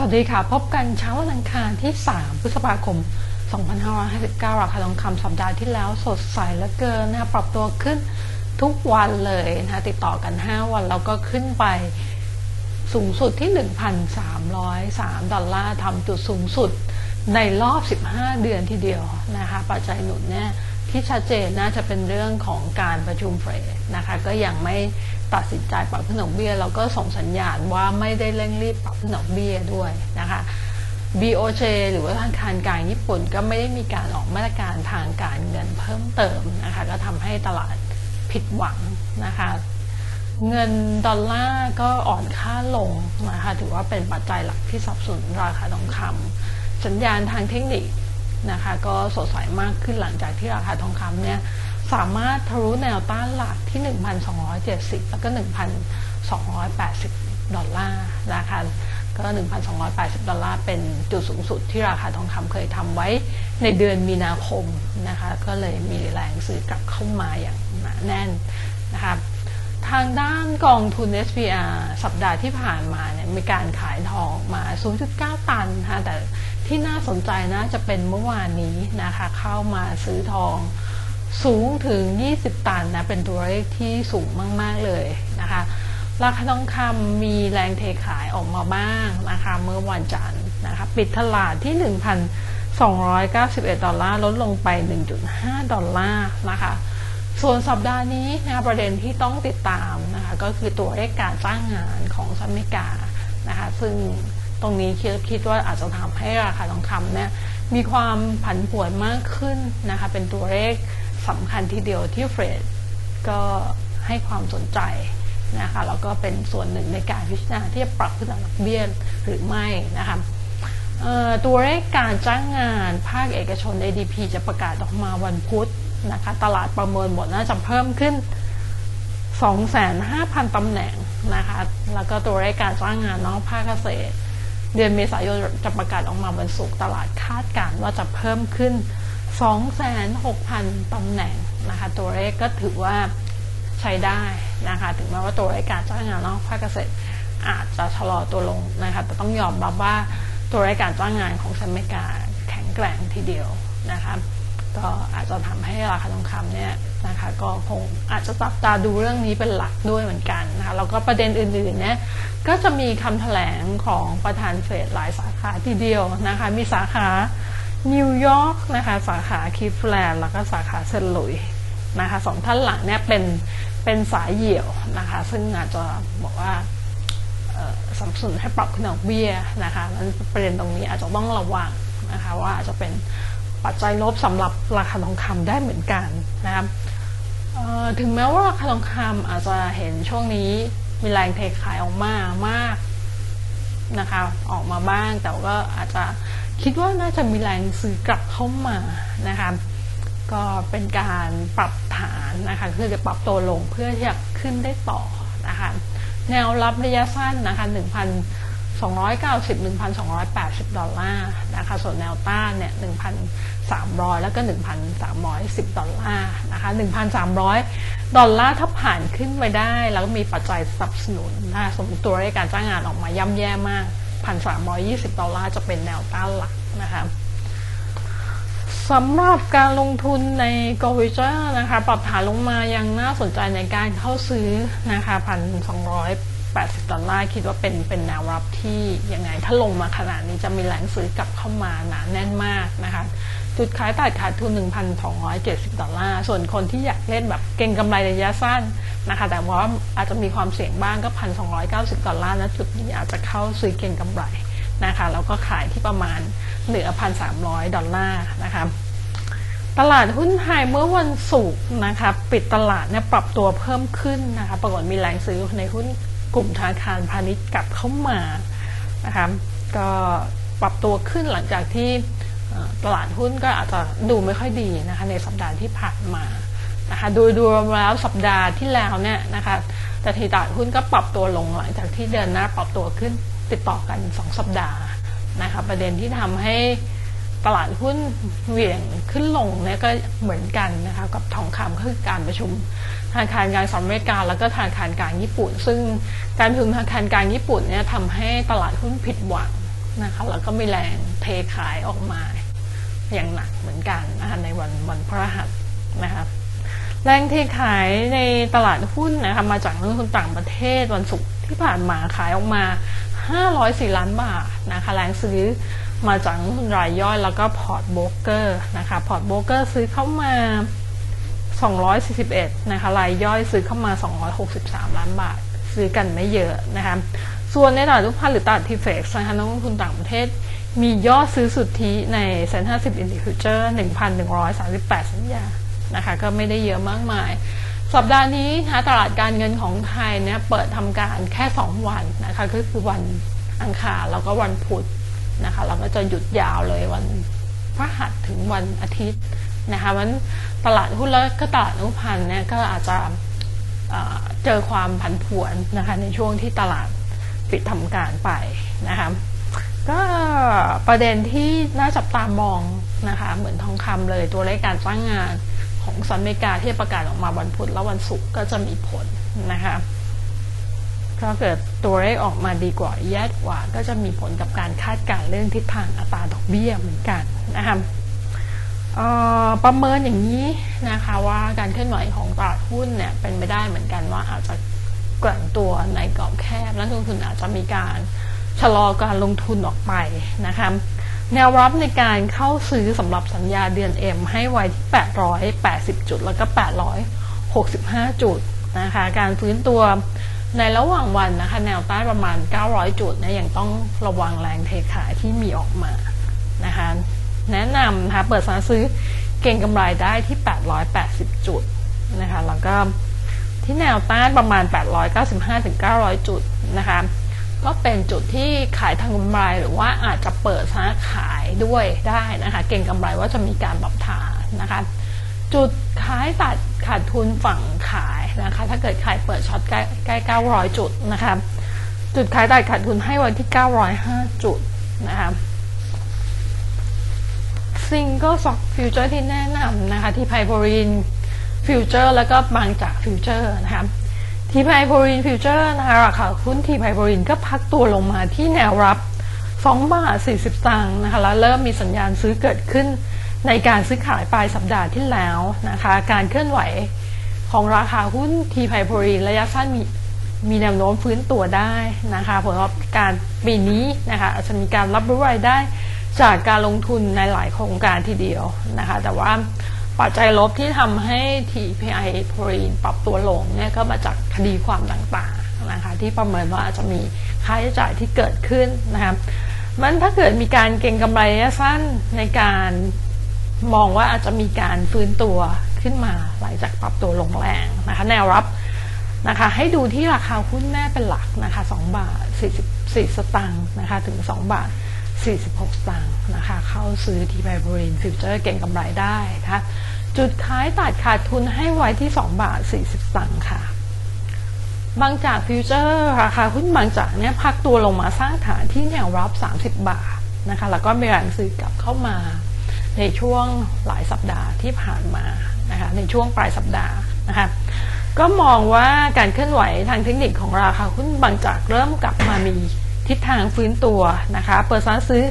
สวัสดีค่ะ พบกันเช้าวันอังคารที่ 3 พฤษภาคม 2559ราคาทองคำสัปดาห์ที่แล้วสดใสเหลือเกินนะคะปรับตัวขึ้นทุกวันเลยนะคะติดต่อกัน 5 วันแล้วก็ขึ้นไปสูงสุดที่ 1,303 ดอลลาร์ทำจุดสูงสุดในรอบ 15 เดือนทีเดียวนะคะปัจจัยหนุนเนี่ย ที่ชัดเจนน่าจะเป็นเรื่องของการประชุมเฟดนะคะก็ยังไม่ตัดสินใจปรับขึ้นดอกเบี้ยแล้วก็ส่งสัญญาณว่าไม่ได้เร่งรีบปรับขึ้นดอกเบี้ยด้วยนะคะ BOJ หรือว่าธนาคารกลางญี่ปุ่นก็ไม่ได้มีการออกมาตรการทางการเงินเพิ่มเติมนะคะก็ทำให้ตลาดผิดหวังนะคะเงินดอลลาร์ก็อ่อนค่าลงนะคะถือว่าเป็นปัจจัยหลักที่สับสนุนราคาทองคำสัญญาณทางเทคนิค นะคะก็สดใสมากขึ้นหลังจากที่ราคาทองคำเนี่ยสามารถทะลุแนวต้านหลักที่ 1,270 แล้วก็ 1,280 ดอลลาร์นะคะก็ 1,280 ดอลลาร์เป็นจุดสูงสุดที่ราคาทองคำเคยทำไว้ในเดือนมีนาคมนะคะก็เลยมีแรงซื้อกลับเข้ามาอย่างหนาแน่นนะคะทางด้านกองทุน SPR สัปดาห์ที่ผ่านมาเนี่ยมีการขายทองมา 0.9 ตันนะคะแต่ ที่น่าสนใจนะจะเป็นเมื่อวานนี้นะคะ เข้ามาซื้อทองสูงถึง 20 ตันนะ เป็นตัวเลขที่สูงมาก ๆ เลยนะคะ ราคาทองคำมีแรงเทขายออกมาบ้างนะคะ เมื่อวันจันทร์นะคะ ปิดตลาดที่ 1,291 ดอลลาร์ ลดลงไป 1.5 ดอลลาร์นะคะ ส่วนสัปดาห์นี้นะคะประเด็นที่ต้องติดตามนะคะ ก็คือตัวเลขการจ้างงานของสหรัฐอเมริกานะคะ ซึ่ง ตรงนี้คิดคิดว่าอาจจะทำให้ราคาทองคำเนี่ยมีความผันผวนมากขึ้นนะคะเป็นตัวเลขสำคัญทีเดียวที่เฟดก็ให้ความสนใจนะคะแล้วก็เป็นส่วนหนึ่งในการพิจารณาที่จะปรับขึ้นดอกเบี้ยหรือไม่นะคะตัวเลขการจ้างงานภาคเอกชน ADP จะประกาศออกมาวันพุธนะคะตลาดประเมินหมดน่าจะเพิ่มขึ้น 25,000ตำแหน่งนะคะแล้วก็ตัวเลขการจ้างงานนอกภาคเกษตร เดือนเมษายนจะประกาศออกมาวันศุกร์ตลาดคาดการณ์ว่าจะเพิ่มขึ้น 26,000 ตำแหน่งนะคะ ตัวเลขก็ถือว่าใช้ได้นะคะ ถึงแม้ว่าตัวเลขการจ้างงานนอกภาคเกษตรอาจจะชะลอตัวลงนะคะ แต่ต้องยอมรับว่าตัวเลขการจ้างงานของสหรัฐอเมริกาแข็งแกร่งทีเดียวนะคะ ก็อาจจะทำให้ราคาทองคำเนี่ยนะคะก็คงอาจจะจับตาดูเรื่องนี้เป็นหลักด้วยเหมือนกันนะคะแล้วก็ประเด็นอื่นๆเนี่ยก็จะมีคำแถลงของประธานเฟดหลายสาขาทีเดียวนะคะมีสาขานิวยอร์กนะคะสาขาคิฟแลนด์แล้วก็สาขาเซนต์หลุยนะคะสองท่านหลังเนี่ยเป็นเป็นสายเหี่ยวนะคะซึ่งอาจจะบอกว่าสับสนุนให้ปรับขึ้นดอกเบี้ยนะคะนั้นประเด็นตรงนี้อาจจะต้องระวังนะคะว่าอาจจะเป็น ปัจจัยลบสำหรับราคาทองคำได้เหมือนกันนะครับถึงแม้ว่าราคาทองคำอาจจะเห็นช่วงนี้มีแรงเทขายออกมามากนะคะออกมาบ้างแต่ก็อาจจะคิดว่าน่าจะมีแรงซื้อกลับเข้ามานะคะก็เป็นการปรับฐานนะคะคือจะปรับตัวลงเพื่อที่จะขึ้นได้ต่อนะคะแนวรับระยะสั้นนะคะ 290-1,280 ดอลลาร์นะคะ ส่วนแนวต้านเนี่ย 1,300 แล้วก็ 1,310 ดอลลาร์นะคะ 1,300 ดอลลาร์ถ้าผ่านขึ้นไปได้ แล้วก็มีปัจจัยสนับสนุนนะะสมมติตัวเลขการจ้างงานออกมาย่ำแย่มาก 1,320 ดอลลาร์จะเป็นแนวต้านหลักนะคะสำหรับการลงทุนใน g o v i j a นะคะ ปรับฐานลงมายังน่าสนใจในการเข้าซื้อนะคะ1,200 80 ดอลลาร์คิดว่าเป็นเป็นแนวรับที่ยังไง ถ้าลงมาขนาดนี้จะมีแรงซื้อกลับเข้ามาหนาแน่นมากนะคะจุดขายตัดขาดทุน 1,270 ดอลลาร์ ส่วนคนที่อยากเล่นแบบเก่งกำไรระยะสั้นนะคะ แต่ว่าอาจจะมีความเสี่ยงบ้างก็ 1,290 ดอลลาร์นะจุดนี้อาจจะเข้าซื้อเก่งกำไรนะคะ แล้วก็ขายที่ประมาณเหลือ 1,300 ดอลลาร์นะคะตลาดหุ้นไทยเมื่อวันศุกร์นะคะปิดตลาดเนี่ยปรับตัวเพิ่มขึ้นนะคะปรากฏมีแรงซื้อในหุ้น กลุ่มธนาคารพาณิชย์กลับเข้ามานะคะก็ปรับตัวขึ้นหลังจากที่ตลาดหุ้นก็อาจจะดูไม่ค่อยดีนะคะในสัปดาห์ที่ผ่านมานะคะดูดูแล้วสัปดาห์ที่แล้วเนี่ยนะคะแต่ทีตลาดหุ้นก็ปรับตัวลงหลังจากที่เดินหน้าปรับตัวขึ้นติดต่อกัน 2 สัปดาห์นะคะประเด็นที่ทำให้ ตลาดหุ้นเหวี่ยงขึ้นลงเนี่ยก็เหมือนกันนะคะกับทองคำก็คือการประชุมธนาคารกลางสหรัฐอเมริกาแล้วก็ธนาคารกลางญี่ปุ่น ซึ่งการประชุมธนาคารกลางญี่ปุ่นเนี่ยทำให้ตลาดหุ้นผิดหวังนะคะแล้วก็มีแรงเทขายออกมาอย่างหนักเหมือนกันนะคะในวันวันพฤหัสนะคะแรงเทขายในตลาดหุ้นนะคะมาจากนักลงทุนต่างประเทศวันศุกร์ที่ผ่านมาขายออกมา 504 ล้านบาทนะคะแรงซื้อ มาจากนักลงทุนรายย่อยแล้วก็พอร์ตโบรกเกอร์นะคะพอร์ตโบรกเกอร์ซื้อเข้ามา 241นะคะรายย่อยซื้อเข้ามา 263 ล้านบาท ซื้อกันไม่เยอะนะคะส่วนในตลาดทุกพันหรือตลาดทีเฟกซ์นะคะนักลงทุนต่างประเทศมียอดซื้อสุทธิในเซ็น50 Indicator 1,138สัญญานะคะก็ไม่ได้เยอะมากมาย สัปดาห์นี้นะคะตลาดการเงินของไทยเนี่ยเปิดทำการแค่ 2 วันนะคะก็คือวันอังคารแล้วก็วันพุธ นะคะ เราก็จะหยุดยาวเลยวันพฤหัสถึงวันอาทิตย์นะคะมันตลาดหุ้นแล้วก็ตลาดนุพันธ์เนี่ยก็อาจจะเอ่อเจอความผันผวนนะคะในช่วงที่ตลาดปิดทำการไปนะคะก็ประเด็นที่น่าจับตามองนะคะเหมือนทองคำเลยตัวเลขการจ้างงานของสหรัฐอเมริกาที่ประกาศออกมาวันพุธและวันศุกร์ก็จะมีผลนะคะ ถ้าเกิดตัวเลขออกมาดีกว่าแย่กว่า ก็จะมีผลกับการคาดการณ์เรื่องทิศทางอัตราดอกเบี้ยเหมือนกันนะคะเอ่อประเมินอย่างนี้นะคะว่าการเคลื่อนไหวของตลาดหุ้นเนี่ยเป็นไปได้เหมือนกันว่าอาจจะแกว่งตัวในกรอบแคบนักลงทุนอาจจะมีการชะลอการลงทุนออกไปนะคะแนวรับในการเข้าซื้อสำหรับสัญญาเดือน M ให้ไว้ที่ 880 จุด แล้วก็ 865 จุดนะคะการฟื้นตัว ในระหว่างวันนะคะ แนวต้านประมาณ 900 จุดเนี่ยยังต้องระวังแรงเทขายที่มีออกมานะคะ แนะนำนะคะเปิดสาซื้อเก่งกำไรได้ที่ 880 จุดนะคะแล้วก็ที่แนวต้านประมาณ 895-900 จุดนะคะก็เป็นจุดที่ขายทางกำไรหรือว่าอาจจะเปิดสาขายด้วยได้นะคะ เก่งกำไรว่าจะมีการปรับฐานนะคะ จุดขายตัดขาดทุนฝั่งขาย นะคะ ถ้าเกิดขายเปิดช็อตใกล้ใกล้900 จุดนะคะ จุดขายตัดขาดทุนให้ไว้ที่ 905 จุดนะคะซิงเกิลซ็อกฟิวเจอร์ที่แนะนำนะคะ ที่ไพโพรินฟิวเจอร์แล้วก็บางจากฟิวเจอร์นะคะทีไพโพรินฟิวเจอร์นะคะราคาหุ้นทีไพโพรินก็พักตัวลงมาที่แนวรับ2บาท40สตางค์นะคะแล้วเริ่มมีสัญญาณซื้อเกิดขึ้นในการซื้อขายปลายสัปดาห์ที่แล้วนะคะ การเคลื่อนไหว ของราคาหุ้นทีไพโพรินระยะสั้นมีมีแนวโน้มฟื้นตัวได้นะคะ ผลประกอบการปีนี้นะคะอาจจะมีการรับรู้รายได้จากการลงทุนในหลายโครงการทีเดียวนะคะ แต่ว่าปัจจัยลบที่ทำให้ TPI โพลีนปรับตัวลงเนี่ยก็มาจากคดีความต่างๆนะคะที่ประเมินว่าอาจจะมีค่าใช้จ่ายที่เกิดขึ้นนะคะมันถ้าเกิดมีการเก็งกำไรระยะสั้นในการมองว่าอาจจะมีการฟื้นตัว ขึ้นมาหลังจากปรับตัวลงแรงนะคะ แนวรับนะคะ ให้ดูที่ราคาหุ้นแม่เป็นหลักนะคะ2บาท44สตางค์นะคะ ถึง 2 บาท 46 สตางค์นะคะ เข้าซื้อที่ไบบรินฟิวเจอร์เก่งกำไรได้นะคะจุดขายตัดขาดทุนให้ไว้ที่ 2 บาท 40 สตางค์ค่ะ บางจากฟิวเจอร์ราคาหุ้นบางจากเนี่ยพักตัวลงมาสร้างฐานที่แนวรับ 30 บาทนะคะ แล้วก็มีแรงซื้อกลับเข้ามาในช่วงหลายสัปดาห์ที่ผ่านมา นะคะในช่วงปลายสัปดาห์นะคะก็มองว่าการเคลื่อนไหวทางเทคนิคของราคาหุ้นบางจากเริ่มกลับมามีทิศทางฟื้นตัวนะคะ เปิดซ้านซื้อ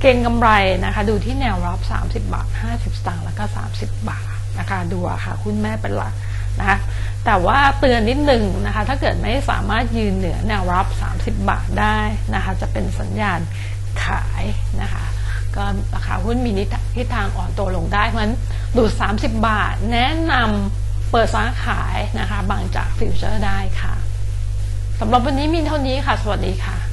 เก่งกำไรนะคะ ดูที่แนวรับ 30 บาท 50 สตางค์แล้วก็ 30 บาทนะคะดูราคาหุ้นแม่เป็นหลักนะคะแต่ว่าเตือนนิดหนึ่งนะคะถ้าเกิดไม่สามารถยืนเหนือแนวรับ 30 บาทได้นะคะจะเป็นสัญญาณขายนะคะ ก็ราคาหุ้นมีทิศทางอ่อนตัวลงได้ เพราะฉะนั้นดูด 30 บาท แนะนำเปิดซ้าขายนะคะ บางจากฟิวเจอร์ได้ค่ะสำหรับวันนี้มีเท่านี้ค่ะ สวัสดีค่ะ